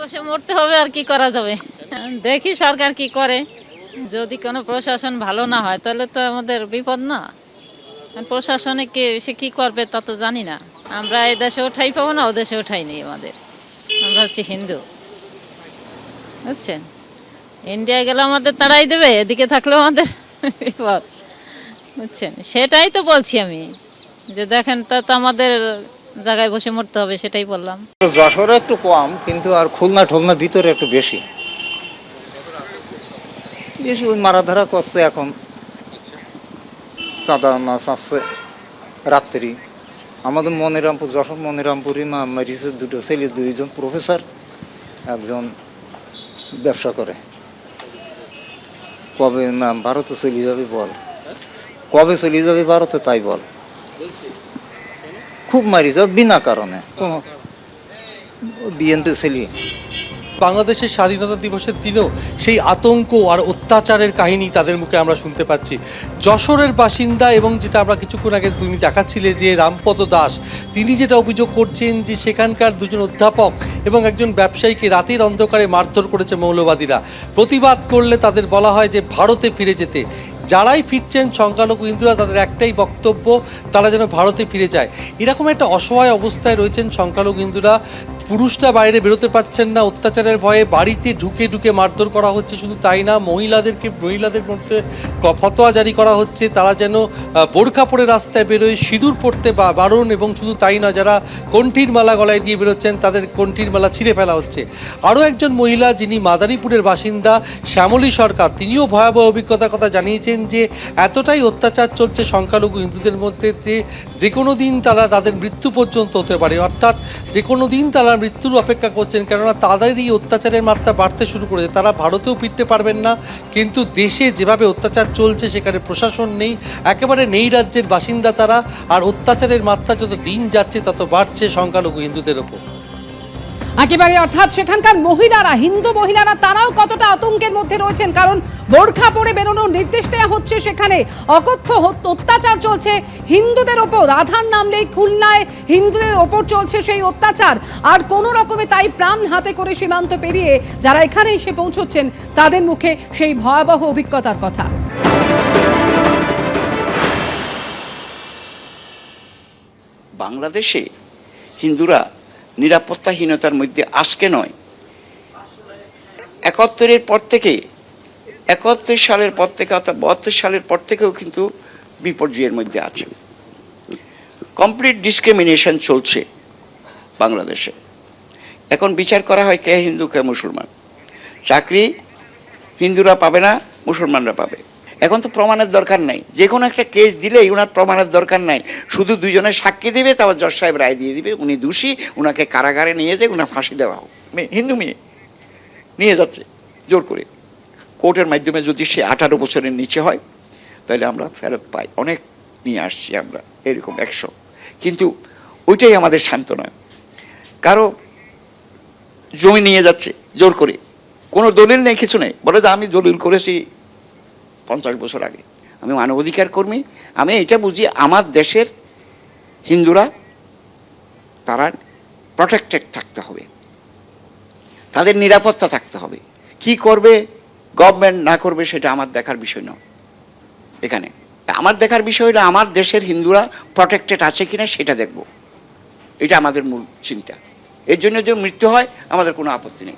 বসে মরতে হবে আর কি করা যাবে? দেখি সরকার কি করে। যদি কোনো প্রশাসন ভালো না হয়, তাহলে তো আমাদের বিপদ না। প্রশাসনে কে সে কি করবে তা তো জানি না। আমরা এই দেশে উঠাই পাবো না, ও দেশে উঠাই নেই আমাদের। আমরা হচ্ছে হিন্দু। বুঝছেন? ইন্ডিয়ায় গেলে আমাদের তাড়াই দেবে, এদিকে থাকলেও আমাদের বিপদ। বুঝছেন? সেটাই তো বলছি আমি। যে দেখেন, তা তো আমাদের জায়গায় বসে মরতে হবে, সেটাই বললাম। যশোরে একটু কম, কিন্তু আর খুলনা ঠুলনা ভিতরে একটু বেশি। বেশি ওই মারাধারা করছে এখন। চাঁদা মাছ আসছে রাত্রি। আমাদের মনিরামপুর, যশোর মনিরামপুরই মারিছে দুটো ছেলে, দুইজন প্রফেসর, একজন ব্যবসা করে। কবে ভারতে চলে যাবে বল। কবে চলে যাবে ভারতে তাই বল। খুব মারিছে বিনা কারণে। বিএনপি ছেলে। বাংলাদেশের স্বাধীনতা দিবসের দিনেও সেই আতঙ্ক আর অত্যাচারের কাহিনী তাদের মুখে আমরা শুনতে পাচ্ছি। যশোরের বাসিন্দা এবং যেটা আমরা কিছুক্ষণ আগে তুমি দেখাচ্ছিলে যে রামপদ দাস, তিনি যেটা অভিযোগ করছেন যে সেখানকার দুজন অধ্যাপক এবং একজন ব্যবসায়ীকে রাতের অন্ধকারে মারধর করেছে মৌলবাদীরা। প্রতিবাদ করলে তাদের বলা হয় যে ভারতে ফিরে যেতে। যারাই ফিরছেন সংখ্যালঘু হিন্দুরা তাদের একটাই বক্তব্য, তারা যেন ভারতে ফিরে যায়। এরকম একটা অসহায় অবস্থায় রয়েছেন সংখ্যালঘু হিন্দুরা পুরুষরা বাইরে বেরোতে পাচ্ছেন না। অত্যাচারের ভয়ে বাড়িতে ঢুকে ঢুকে মারধর করা হচ্ছে, শুধু তাই না, মহিলাদেরকে, মহিলাদের মধ্যে ফতোয়া জারি করা হচ্ছে। তারা যেন বোরখা পরে রাস্তায় বেরোয়, সিঁদুর পড়তে বা বারণ এবং শুধু তাই না যারা কণ্ঠির মালা গলায় দিয়ে বেরোচ্ছেন, তাদের কণ্ঠির মালা ছিঁড়ে ফেলা হচ্ছে। আরও একজন মহিলা যিনি মাদারীপুরের বাসিন্দা শ্যামলী সরকার, তিনিও ভয়াবহ অভিজ্ঞতার কথা জানিয়েছেন যে, এতটাই অত্যাচার চলছে সংখ্যালঘু হিন্দুদের মধ্যে যে যে কোনো দিন তারা তাদের মৃত্যু পর্যন্ত হতে পারে। অর্থাৎ যে কোনো দিন তারা মৃত্যুর অপেক্ষা করছেন কেননা তাদের এই অত্যাচারের মাত্রা বাড়তে শুরু করেছে। তারা ভারতেও ফিরতে পারবেন না, কিন্তু দেশে যেভাবে অত্যাচার চলছে, সেখানে প্রশাসন নেই, একেবারে নেই রাজ্যের বাসিন্দা তারা, আর অত্যাচারের মাত্রা যত দিন যাচ্ছে, তত বাড়ছে সংখ্যালঘু হিন্দুদের ওপর। একেবারে অর্থাৎ সেখানকার মহিলারা, হিন্দু মহিলারা, তারাও কতটা আতঙ্কের মধ্যে রয়েছেন? কারণ বোরখা পরে বেরোনোর নির্দেশ দেওয়া হচ্ছে সেখানে। অকথ্য অত্যাচার চলছে হিন্দুদের ওপর। আধার নামলেই খুলনায় হিন্দুদের ওপর চলছে সেই অত্যাচার। আর কোনো রকমে তাই প্রাণ হাতে করে সীমান্ত পেরিয়ে যারা এখানে এসে পৌঁছচ্ছেন, তাদের মুখে সেই ভয়াবহ অভিজ্ঞতার কথা। বাংলাদেশে হিন্দুরা নিরাপত্তাহীনতার মধ্যে আজকে নয়। একাত্তরের পর থেকে, একাত্তর সালের পর থেকে অর্থাৎ বাহাত্তর সালের পর থেকেও কিন্তু বিপর্যয়ের মধ্যে আছে কমপ্লিট ডিসক্রিমিনেশন চলছে বাংলাদেশে। এখন বিচার করা হয় কে হিন্দু, কে মুসলমান। চাকরি হিন্দুরা পাবে না, মুসলমানরা পাবে। এখন তো প্রমাণের দরকার নাই। যে কোনো একটা কেস দিলেই ওনার প্রমাণের দরকার নাই। শুধু দুজনে সাক্ষী দেবে, তারপর জজ সাহেব রায় দিয়ে দিবে, উনি দোষী ওনাকে কারাগারে নিয়ে যায় ওনার ফাঁসি দেওয়া হোক। মেয়ে হিন্দু মেয়ে, নিয়ে যাচ্ছে, জোর করে। কোর্টের মাধ্যমে যদি সে আঠারো বছরের নিচে হয়, তাহলে আমরা ফেরত পাই। অনেক নিয়ে আসছি আমরা, এরকম একশো। কিন্তু ওইটাই আমাদের সান্ত্বনা। কারও জমি নিয়ে যাচ্ছে, জোর করে। কোনো দলিল নেই, কিছু নেই। বলে যে আমি দলিল করেছি পঞ্চাশ বছর আগে। আমি মানবাধিকার কর্মী, আমি এটা বুঝি আমার দেশের হিন্দুরা, তারা প্রটেক্টেড থাকতে হবে। তাদের নিরাপত্তা থাকতে হবে। কি করবে গভর্নমেন্ট না করবে সেটা আমার দেখার বিষয় নয়। এখানে। আমার দেখার বিষয় হলো আমার দেশের হিন্দুরা প্রটেক্টেড আছে কিনা সেটা দেখব। এটা আমাদের মূল চিন্তা। এর জন্য যে মৃত্যু হয়, আমাদের কোনো আপত্তি নেই।